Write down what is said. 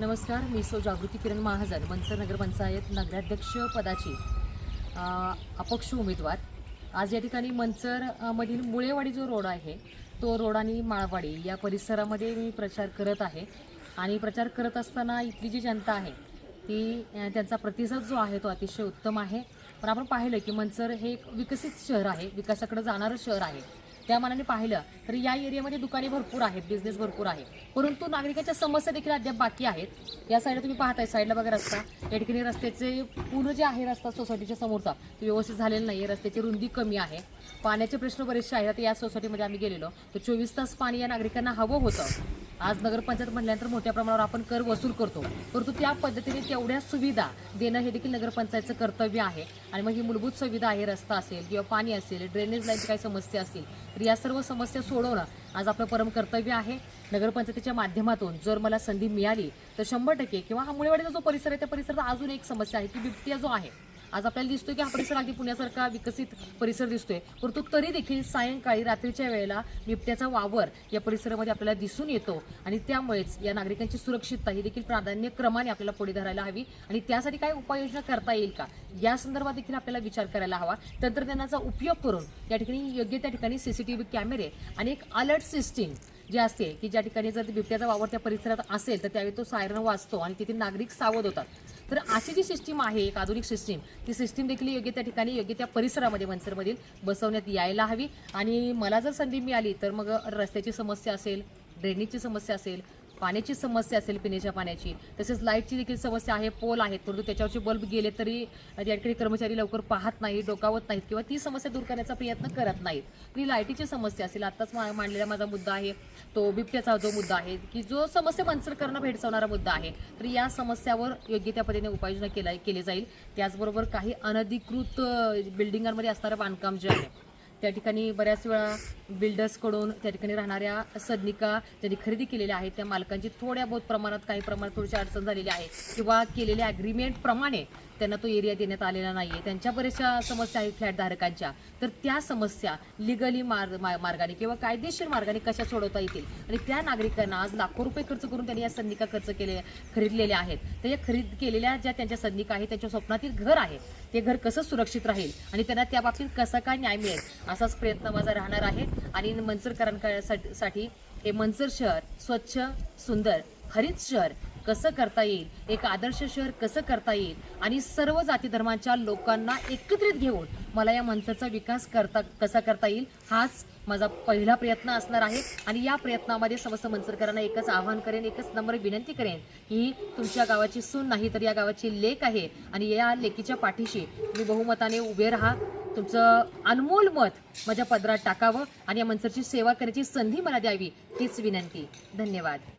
नमस्कार मी सो जागृती किरण महाजन मनसर नगरपंचायत नगराध्यक्ष पदाची अपक्ष उमेदवार. आज या ठिकाणी मनसरमधील मुळेवाडी जो रोड आहे तो रोड आणि माळवाडी या परिसरामध्ये मी प्रचार करत आहे. आणि प्रचार करत असताना इथली जी जनता आहे ती त्यांचा प्रतिसाद जो आहे तो अतिशय उत्तम आहे. पण आपण पाहिलं की मनसर हे एक विकसित शहर आहे विकासाकडे जाणारं शहर आहे. त्या मानाने पाहिलं तर या एरियामध्ये दुकाने भरपूर आहेत बिझनेस भरपूर आहे. परंतु नागरिकांच्या समस्या देखील अद्याप बाकी आहेत. या साईडला तुम्ही पाहताय साईडला बघा रस्ता. या ठिकाणी रस्त्याचे पूर्ण जे आहे रस्ता सोसायटीच्या समोरचा तो व्यवस्थित झालेला नाही आहे रस्त्याची रुंदी कमी आहे. पाण्याचे प्रश्न बरेचसे आहेत. आता या सोसायटीमध्ये आम्ही गेलेलो तर चोवीस तास पाणी या नागरिकांना हवं होतं. आज नगरपंचायत म्हटल्यानंतर मोठ्या प्रमाणावर आपण कर वसूल करतो. परंतु त्या पद्धतीने तेवढ्या सुविधा देणं हे देखील नगरपंचायतचं कर्तव्य आहे. आणि मग ही मूलभूत सुविधा आहे रस्ता असेल किंवा पाणी असेल ड्रेनेज लाईनची काही समस्या असतील तर या सर्व समस्या सोडवणं आज आपलं परम कर्तव्य आहे. नगरपंचायतीच्या माध्यमातून जर मला संधी मिळाली तर शंभर टक्के किंवा हा मुळेवाडीचा जो परिसर आहे त्या परिसरात अजून एक समस्या आहे की बिबट्या जो आहे आज आपल्याला दिसतोय की हा परिसर अगदी पुण्यासारखा विकसित परिसर दिसतोय. परंतु तरी देखील सायंकाळी रात्रीच्या वेळेला बिबट्याचा वावर या परिसरामध्ये आपल्याला दिसून येतो. आणि त्यामुळेच या नागरिकांची सुरक्षितता ही देखील प्राधान्यक्रमाने आपल्याला पुढे धरायला हवी. आणि त्यासाठी काय उपाययोजना करता येईल का? या संदर्भात देखील आपल्याला विचार करायला हवा. तंत्रज्ञानाचा उपयोग करून या ठिकाणी योग्य त्या ठिकाणी सीसीटीव्ही कॅमेरे आणि एक अलर्ट सिस्टीम जे असते की ज्या ठिकाणी जर बिबट्याचा वावर त्या परिसरात असेल तर त्यावेळी तो सायरन वाचतो आणि तिथे नागरिक सावध होतात. तर अशी जी सिस्टीम आहे एक आधुनिक सिस्टीम ती सिस्टीम देखील योग्य त्या ठिकाणी योग्य त्या परिसरामध्ये मनसरमधील बसवण्यात यायला हवी. आणि मला जर संधी मिळाली तर मग रस्त्याची समस्या असेल ड्रेनेजची समस्या असेल पाण्याची समस्या असेल पिण्याच्या पाण्याची तसेच लाईटची देखील समस्या आहे पोल आहेत परंतु त्याच्यावरचे बल्ब गेले तरी त्या ठिकाणी कर्मचारी लवकर पाहत नाही डोकावत नाहीत किंवा ती समस्या दूर करण्याचा प्रयत्न करत नाहीत. ती लाईटीची समस्या असेल आत्ताच मा- मांडलेला माझा मुद्दा आहे तो बिबट्याचा जो मुद्दा आहे की जो समस्या मनसर करणं भेडसावणारा मुद्दा आहे तर या समस्यावर योग्य त्या पद्धतीने उपाययोजना केला केली जाईल. त्याचबरोबर काही अनधिकृत बिल्डिंगांमध्ये असणारं बांधकाम जे आहे त्या ठिकाणी बऱ्याच वेळा बिल्डर्सकडून त्या ठिकाणी राहणाऱ्या सदनिका ज्यांनी खरेदी केलेल्या आहेत त्या मालकांची थोड्या बहुत प्रमाणात काही प्रमाणात थोडीशी अडचण झालेली आहे. किंवा केलेल्या ॲग्रीमेंटप्रमाणे त्यांना तो एरिया देण्यात आलेला नाही आहे त्यांच्या बऱ्याचशा समस्या आहेत फ्लॅटधारकांच्या तर त्या समस्या लिगली मार्ग मा- मार्गाने किंवा कायदेशीर मार्गाने कशा सोडवता येतील? आणि त्या नागरिकांना आज लाखो रुपये खर्च करून त्यांनी या सदनिका खर्च केले खरीदलेल्या आहेत. तर या खरीद केलेल्या ज्या त्यांच्या सदनिका आहेत त्यांच्या स्वप्नातील घर आहे. ते घर कसं सुरक्षित राहील? आणि त्यांना त्या बाबतीत कसा काय न्याय मिळेल? असाच प्रयत्न माझा राहणार आहे. आणि मनसरकरांसाठी हे मनसर शहर स्वच्छ सुंदर हरित शहर कसं करता येईल एक आदर्श शहर कसं करता येईल आणि सर्व जाती धर्मांच्या लोकांना एकत्रित घेऊन मला या मनसरचा विकास करता कसा करता येईल हाच माझा पहिला प्रयत्न असणार आहे. आणि या प्रयत्नामध्ये समस्त मनसरकरांना एकच आवाहन करेन एकच नम्र विनंती करेन ही तुमच्या गावाची सून नाही तर या गावाची लेक आहे. आणि या लेकीच्या पाठीशी तुम्ही बहुमताने उभे राहा. तुमचं अनमोल मत माझ्या पदरात टाकावं आणि या मनसरची सेवा करण्याची संधी मला द्यावी हीच विनंती. धन्यवाद.